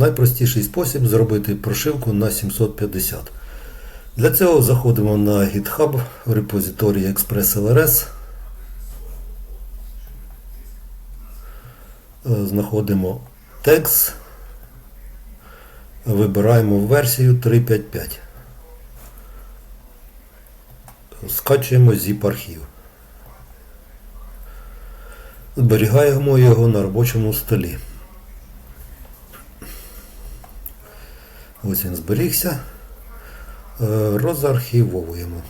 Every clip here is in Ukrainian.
Найпростіший спосіб зробити прошивку на 750. Для цього заходимо на GitHub в репозиторії ExpressLRS. Е, Знаходимо текст. Вибираємо версію 3.5.5. Скачуємо zip архів. Зберігаємо його на робочому столі. Ось він зберігся. Е, Розархівовуємо.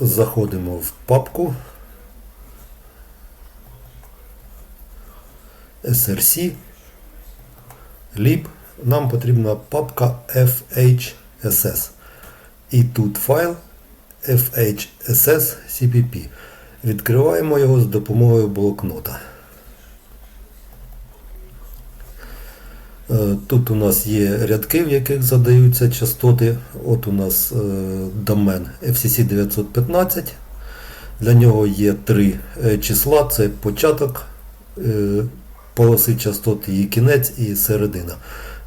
Заходимо в папку src lib. Нам потрібна папка FHSS. І тут файл FHSS CPP. Відкриваємо його з допомогою блокнота. Тут у нас є рядки, в яких задаються частоти. От у нас е, домен FCC 915. Для нього є три е, числа: це початок е, полоси частот, її кінець і середина.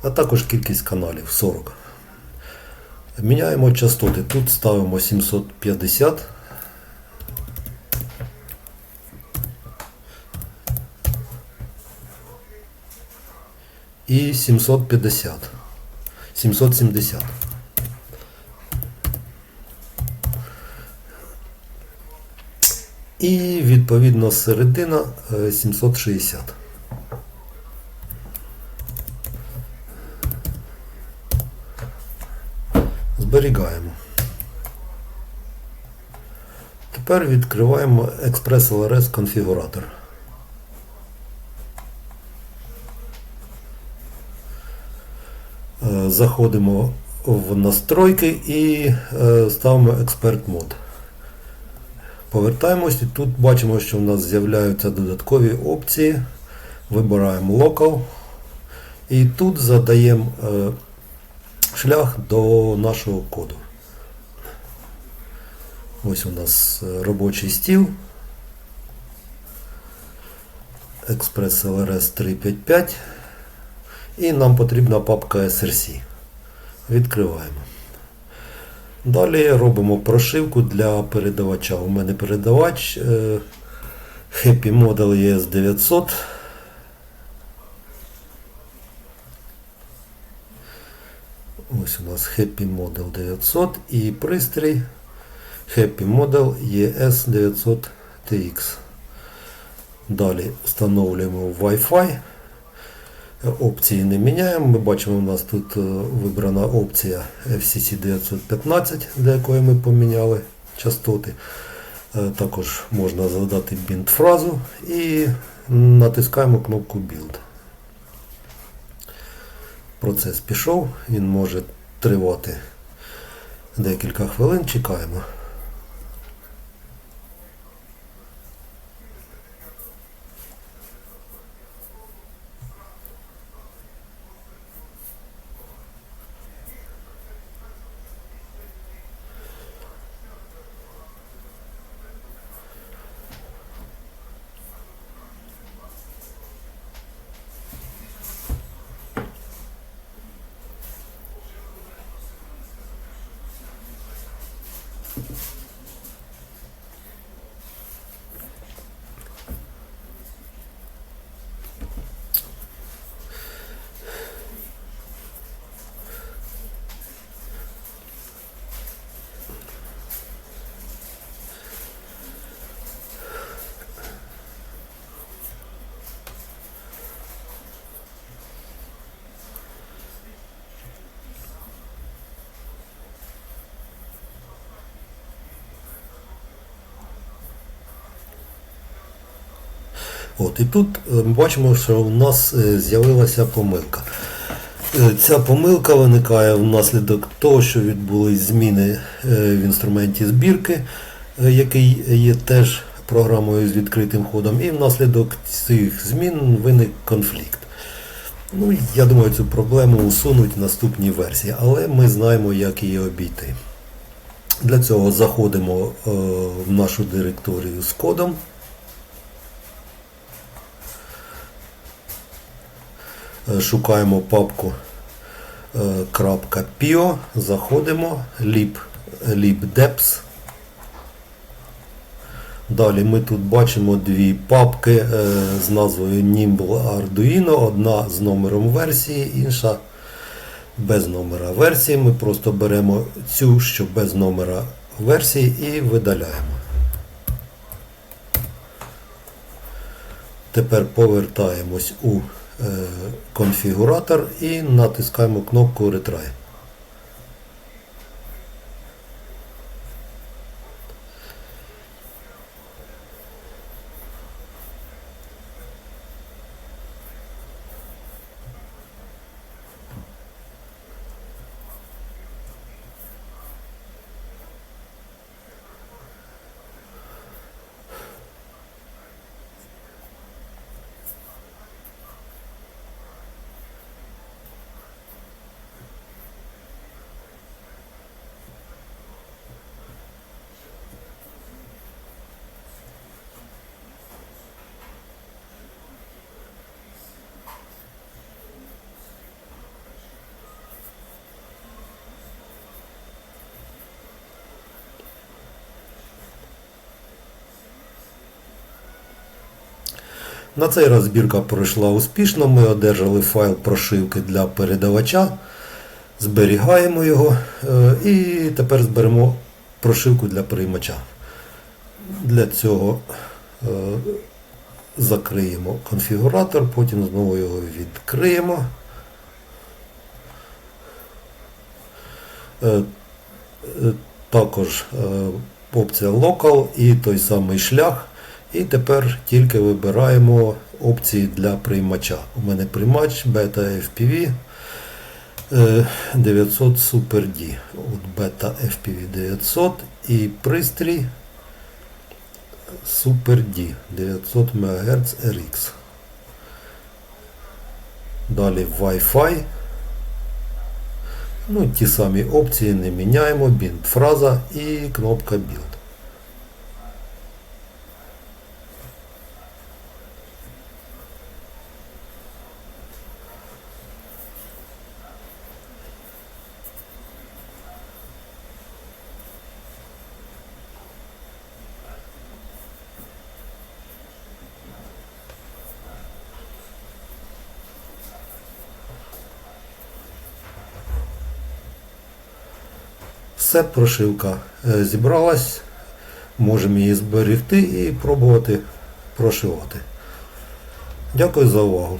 А також кількість каналів 40. Міняємо частоти. Тут ставимо 750. І 750. 770. І відповідно середина е, 760. Зберігаємо. Тепер відкриваємо Express LRS конфігуратор. Заходимо в настройки і е, ставимо експерт мод. Повертаємось і тут бачимо, що в нас з'являються додаткові опції. Вибираємо Local. І тут задаємо е, шлях до нашого коду. Ось у нас е, робочий стіл. Express LRS 355. І нам потрібна папка SRC. Відкриваємо. Далі робимо прошивку для передавача. У мене передавач е, Happy Model ES 900. Ось у нас Happy Model 900 і пристрій Happy Model ES 900 TX. Далі встановлюємо Wi-Fi. Опції не міняємо. Ми бачимо, у нас тут е, вибрана опція FCC 915, для якої ми поміняли частоти. Е, Також можна задати бінт фразу і натискаємо кнопку Build. Процес пішов, він може тривати декілька хвилин, чекаємо. От, і тут е, ми бачимо, що у нас е, з'явилася помилка. Е, Ця помилка виникає внаслідок того, що відбулись зміни в інструменті збірки, який є теж програмою з відкритим ходом, і внаслідок цих змін виник конфлікт. Ну, я думаю, цю проблему усунуть в наступній версії, але ми знаємо, як її обійти. Для цього заходимо в нашу директорію з кодом. Шукаємо папку е, .pio, заходимо, lib, libdeps. Далі ми тут бачимо дві папки е, з назвою Nimble Arduino, одна з номером версії, інша без номера версії. Ми просто беремо цю, що без номера версії, і видаляємо. Тепер повертаємось у е, конфігуратор і натискаємо кнопку Retry. На цей раз збірка пройшла успішно. Ми одержали файл прошивки для передавача, зберігаємо його е, і тепер зберемо прошивку для приймача. Для цього е, закриємо конфігуратор, потім знову його відкриємо. Е, Також опція Local і той самий шлях. І тепер тільки вибираємо опції для приймача. У мене приймач Beta FPV е, 900 Super D. От Beta FPV 900 і пристрій Super D 900 МГц RX. Далі Wi-Fi. Ну, ті самі опції не міняємо, бінт фраза і кнопка Build. Все, прошивка е, зібралась. Можемо її зберегти і пробувати прошивати. Дякую за увагу.